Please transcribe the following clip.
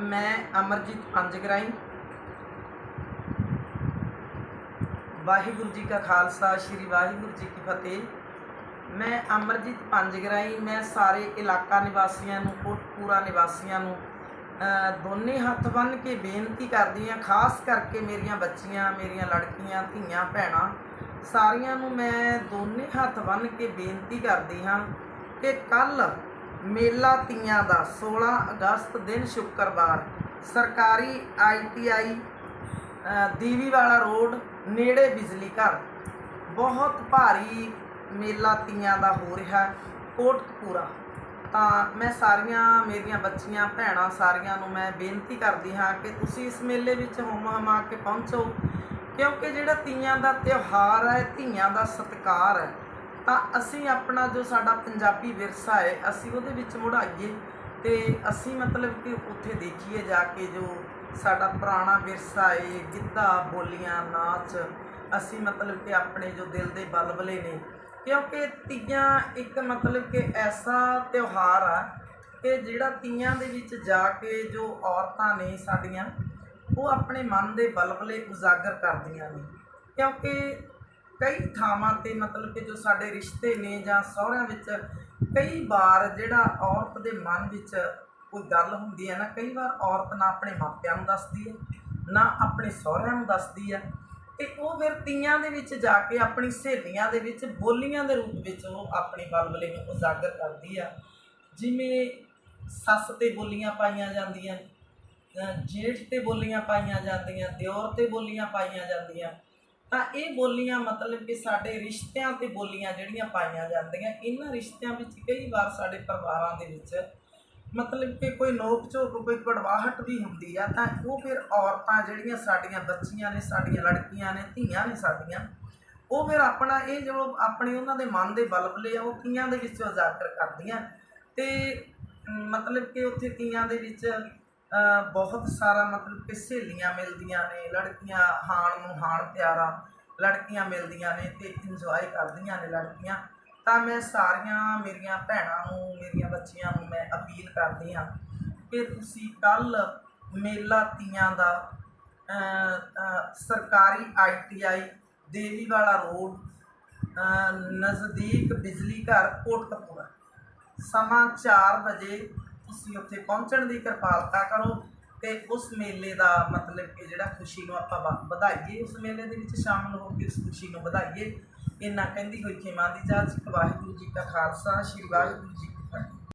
ਮੈਂ ਅਮਰਜੀਤ ਪੰਜਗਰਾਈ। ਵਾਹਿਗੁਰੂ ਜੀ ਕਾ ਖਾਲਸਾ, ਸ੍ਰੀ ਵਾਹਿਗੁਰੂ ਜੀ ਕੀ ਫਤਿਹ। ਮੈਂ ਅਮਰਜੀਤ ਪੰਜਗਰਾਈ, ਮੈਂ ਸਾਰੇ ਇਲਾਕਾ ਨਿਵਾਸੀਆਂ ਨੂੰ, ਕੋਟਪੂਰਾ ਨਿਵਾਸੀਆਂ ਨੂੰ ਦੋਨੇ ਹੱਥ ਬੰਨ੍ਹ ਕੇ ਬੇਨਤੀ ਕਰਦੀ ਹਾਂ, ਖਾਸ ਕਰਕੇ ਮੇਰੀਆਂ ਬੱਚੀਆਂ, ਮੇਰੀਆਂ ਲੜਕੀਆਂ, ਧੀਆਂ, ਭੈਣਾਂ, ਸਾਰੀਆਂ ਨੂੰ ਮੈਂ ਦੋਨੇ ਹੱਥ ਬੰਨ੍ਹ ਕੇ ਬੇਨਤੀ ਕਰਦੀ ਹਾਂ ਕਿ ਕੱਲ ਮੇਲਾ ਤੀਆਂ ਦਾ 16 ਅਗਸਤ ਦਿਨ ਸ਼ੁੱਕਰਵਾਰ, ਸਰਕਾਰੀ ਆਈਟੀਆਈ ਦੀਵੀਵਾਲਾ ਰੋਡ, ਨੇੜੇ ਬਿਜਲੀ ਘਰ। ਬਹੁਤ ਭਾਰੀ ਮੇਲਾ ਤੀਆਂ ਦਾ ਹੋ ਰਿਹਾ, ਕੋਟਕਪੂਰਾ। ਤਾਂ ਮੈਂ ਸਾਰੀਆਂ ਮੇਰੀਆਂ ਬੱਚੀਆਂ, ਭੈਣਾਂ ਸਾਰੀਆਂ ਨੂੰ ਮੈਂ ਬੇਨਤੀ ਕਰਦੀ ਹਾਂ ਕਿ ਤੁਸੀਂ ਇਸ ਮੇਲੇ ਵਿੱਚ ਹੁਮ ਹਮਾ ਕੇ ਪਹੁੰਚੋ, ਕਿਉਂਕਿ ਜਿਹੜਾ ਤੀਆਂ ਦਾ ਤਿਉਹਾਰ ਹੈ ਧੀਆਂ ਦਾ ਸਤਿਕਾਰ ਹੈ। ਤਾਂ ਅਸੀਂ ਆਪਣਾ ਜੋ ਸਾਡਾ ਪੰਜਾਬੀ ਵਿਰਸਾ ਹੈ, ਅਸੀਂ ਉਹਦੇ ਵਿੱਚ ਮੁੜਾਈਏ ਤੇ ਅਸੀਂ ਮਤਲਬ ਕਿ ਉੱਥੇ ਦੇਖੀਏ ਜਾ ਕੇ ਜੋ ਸਾਡਾ ਪੁਰਾਣਾ ਵਿਰਸਾ ਹੈ ਗਿੱਧਾ, ਬੋਲੀਆਂ, ਨਾਚ, ਅਸੀਂ ਮਤਲਬ ਕਿ ਆਪਣੇ ਜੋ ਦਿਲ ਦੇ ਬਲਬਲੇ ਨੇ। ਕਿਉਂਕਿ ਤੀਆਂ ਇੱਕ ਮਤਲਬ ਕਿ ਐਸਾ ਤਿਉਹਾਰ ਆ ਕਿ ਜਿਹੜਾ ਤੀਆਂ ਦੇ ਵਿੱਚ ਜਾ ਕੇ ਜੋ ਔਰਤਾਂ ਨੇ ਸਾਡੀਆਂ, ਉਹ ਆਪਣੇ ਮਨ ਦੇ ਬਲਬਲੇ ਉਜਾਗਰ ਕਰਦੀਆਂ ਨੇ। ਕਿਉਂਕਿ ਕਈ ਥਾਵਾਂ ਤੇ ਮਤਲਬ ਕਿ ਜੋ ਸਾਡੇ ਰਿਸ਼ਤੇ ਨੇ ਜਾਂ ਸਹੁਰਿਆਂ ਵਿੱਚ ਕਈ ਵਾਰ ਜਿਹੜਾ ਔਰਤ ਦੇ ਮਨ ਵਿੱਚ ਕੋਈ ਗੱਲ ਹੁੰਦੀ ਹੈ ਨਾ, ਕਈ ਵਾਰ ਔਰਤ ਨਾ ਆਪਣੇ ਮਾਪਿਆਂ ਨੂੰ ਦੱਸਦੀ ਹੈ, ਨਾ ਆਪਣੇ ਸਹੁਰਿਆਂ ਨੂੰ ਦੱਸਦੀ ਹੈ ਤੇ ਉਹ ਫਿਰ ਤੀਆਂ ਦੇ ਵਿੱਚ ਜਾ ਕੇ ਆਪਣੀ ਸਹੇਲੀਆਂ ਦੇ ਵਿੱਚ, ਬੋਲੀਆਂ ਦੇ ਰੂਪ ਵਿੱਚ ਉਹ ਆਪਣੀ ਬਲਬਲੇ ਨੂੰ ਉਜਾਗਰ ਕਰਦੀ ਆ। ਜਿਵੇਂ ਸੱਸ ਤੇ ਬੋਲੀਆਂ ਪਾਈਆਂ ਜਾਂਦੀਆਂ ਜੇਠ ਤੇ ਬੋਲੀਆਂ ਪਾਈਆਂ ਜਾਂਦੀਆਂ, ਦਿਓਰ ਤੇ ਬੋਲੀਆਂ ਪਾਈਆਂ ਜਾਂਦੀਆਂ ਤਾਂ ਇਹ ਬੋਲੀਆਂ ਮਤਲਬ ਕਿ ਸਾਡੇ ਰਿਸ਼ਤਿਆਂ ਤੇ ਬੋਲੀਆਂ ਜਿਹੜੀਆਂ ਪਾਈਆਂ ਜਾਂਦੀਆਂ, ਇਹਨਾਂ ਰਿਸ਼ਤਿਆਂ ਵਿੱਚ ਕਈ ਵਾਰ ਸਾਡੇ ਪਰਿਵਾਰਾਂ ਦੇ ਵਿੱਚ ਮਤਲਬ ਕਿ ਕੋਈ ਨੋਕ ਝੋਕ ਕੋਈ ਕੜਵਾਹਟ ਵੀ ਹੁੰਦੀ ਆ, ਤਾਂ ਉਹ ਫਿਰ ਔਰਤਾਂ ਜਿਹੜੀਆਂ ਸਾਡੀਆਂ ਬੱਚੀਆਂ ਨੇ, ਸਾਡੀਆਂ ਲੜਕੀਆਂ ਨੇ, ਧੀਆਂ ਨੇ ਸਾਡੀਆਂ, ਉਹ ਫਿਰ ਆਪਣਾ ਇਹ ਜੋ ਆਪਣੇ ਉਹਨਾਂ ਦੇ ਮਨ ਦੇ ਬਲਬਲੇ ਆ ਉਹ ਤੀਆਂ ਦੇ ਵਿੱਚ ਉਜਾਗਰ ਕਰਦੀਆਂ ਤੇ ਮਤਲਬ ਕਿ ਉੱਥੇ ਤੀਆਂ ਦੇ ਵਿੱਚ ਬਹੁਤ ਸਾਰਾ ਮਤਲਬ ਕਿ ਸਹੇਲੀਆਂ ਮਿਲਦੀਆਂ ਨੇ ਲੜਕੀਆਂ ਹਾਣ ਨੂੰ ਹਾਣ ਪਿਆਰਾ ਲੜਕੀਆਂ ਮਿਲਦੀਆਂ ਨੇ ਤੇ ਇੰਜੋਏ ਕਰਦੀਆਂ ਨੇ ਲੜਕੀਆਂ। ਤਾਂ ਮੈਂ ਸਾਰੀਆਂ ਮੇਰੀਆਂ ਭੈਣਾਂ ਨੂੰ ਮੇਰੀਆਂ ਬੱਚੀਆਂ ਨੂੰ ਮੈਂ ਅਪੀਲ ਕਰਦੀ ਹਾਂ ਕਿ ਤੁਸੀਂ ਕੱਲ ਮੇਲਾ ਤੀਆਂ ਦਾ ਅ, ਅ, ਸਰਕਾਰੀ ਆਈਟੀਆਈ ਦੇਵੀਵਾਲਾ ਰੋਡ ਨਜ਼ਦੀਕ ਬਿਜਲੀ ਘਰ ਕੋਟਕਪੂਰਾ। ਸਮਾਂ 4 ਵਜੇ ਤੁਸੀਂ ਉੱਥੇ ਪਹੁੰਚਣ ਦੀ ਕਿਰਪਾਲਤਾ ਕਰੋ ਤੇ ਉਸ ਮੇਲੇ ਦਾ ਮਤਲਬ ਕਿ ਜਿਹੜਾ ਖੁਸ਼ੀ ਨੂੰ ਆਪਾਂ ਵ- ਵਧਾਈਏ, ਉਸ ਮੇਲੇ ਦੇ ਵਿੱਚ ਸ਼ਾਮਲ ਹੋ ਕੇ ਉਸ ਖੁਸ਼ੀ ਨੂੰ ਵਧਾਈਏ। ਇਹਨਾਂ ਕਹਿੰਦੀ ਹੋਈ ਖੇਮਾਂ ਦੀ ਜਾਚ, ਵਾਹਿਗੁਰੂ ਜੀ ਕਾ ਖਾਲਸਾ, ਸ੍ਰੀ ਵਾਹਿਗੁਰੂ ਜੀ